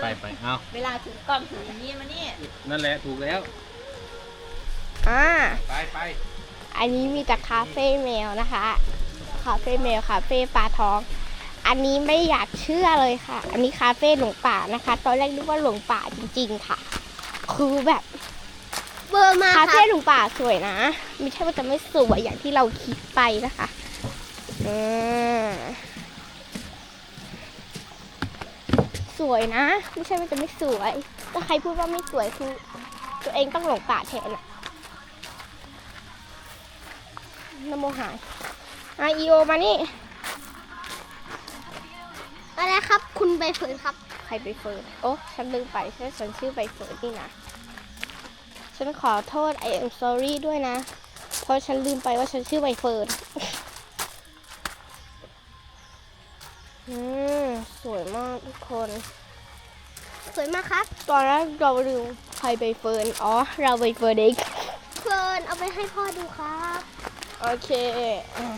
ไปไปเอาเวลาถือกล้องถืออย่างนี้มานี่นั่นแหละถูกแล้ว อ่า ไปไปอันนี้มีแต่คาเฟ่แมวนะคะ คาเฟ่แมวคาเฟ่ปลาทอง อันนี้ไม่อยากเชื่อเลยค่ะ อันนี้คาเฟ่หลงป่านะคะ ตอนแรกนึกว่าหลงป่าจริง ๆ ค่ะ คือแบบเบอร์มาคาคเฟ่รับหลงป่าสวยนะ ไม่ใช่ว่าจะไม่สวยอย่างที่เราคิดไปนะคะ อืม สวยนะ ไม่ใช่ว่าจะไม่สวยถ้าใครพูดว่าไม่สวยคือ ตัวเองต้องหลงป่าแทนอะนโมหายอะอีโอมานี่อะไรครับ คุณใบเฟิร์นครับ ใครใบเฟิร์นโอ้ฉันลืมไปใช่ฉันชื่อใบเฟิร์นนี่นะฉันขอโทษ I am sorry ด้วยนะ เพราะฉันลืมไปว่าฉันชื่อใบเฟิร์นอืม สวยมากทุกคน สวยมากครับ ตอนแรกเราลืมใครใบเฟิร์น อ๋อ เราใบเฟิร์นเองเฟิร์นเอาไปให้พ่อดูครับ โอเคอะ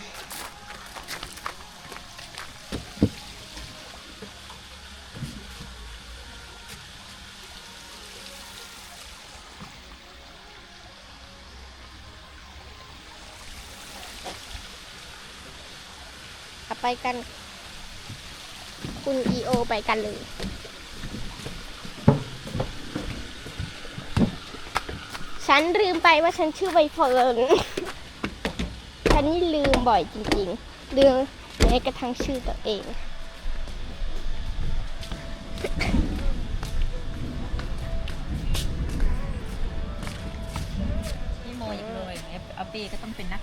เอาไปกัน คุณ EO ไปกันเลย ฉันลืมไปว่าฉันชื่อใบเฟิร์น ฉันนี่ลืมบ่อยจริงๆ ลืมแม้กระทั่งชื่อตัวเอง พี่โมยังเลยเอาปีก็ต้องเป็นนัก